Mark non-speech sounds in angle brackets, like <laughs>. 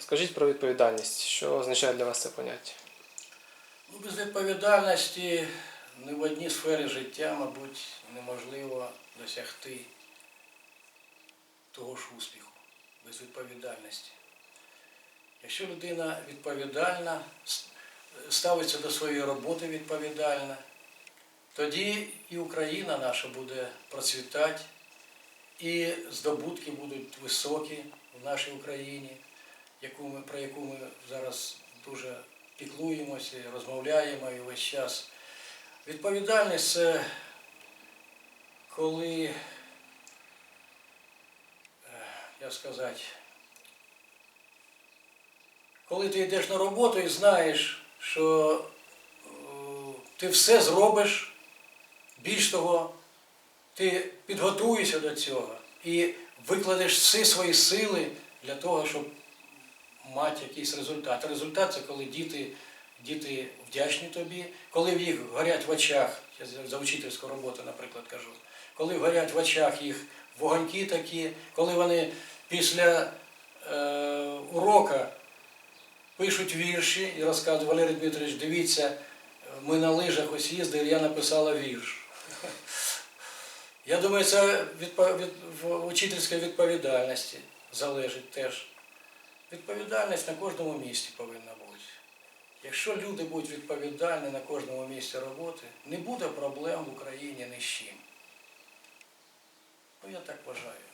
Скажіть про відповідальність. Що означає для вас це поняття? Ну, без відповідальності ні в одній сфері життя, мабуть, неможливо досягти того ж успіху без відповідальності. Якщо людина відповідальна, ставиться до своєї роботи відповідальна, тоді і Україна наша буде процвітати, і здобутки будуть високі в нашій Україні, яку ми, про яку ми зараз дуже піклуємося, розмовляємо і весь час. Відповідальність це коли, е, як сказати, коли ти йдеш на роботу і знаєш, що е, ти все зробиш, більш того, ти підготуєшся до цього і викладеш всі свої сили для того, щоб мати якийсь результат. Результат це коли діти, діти вдячні тобі, коли в їх горять в очах, я за- учительську роботу, наприклад, кажу, коли горять в очах їх вогоньки такі, коли вони після е, урока пишуть вірші і розказують, Валерій Дмитрович, дивіться, ми на лижах ось їздили, я написала вірш. <laughs> Я думаю, це від, від, в учительської відповідальності залежить теж. Відповідальність на кожному місці повинна бути. Якщо люди будуть відповідальні на кожному місці роботи, не буде проблем в Україні ні з чим. Ну, я так вважаю.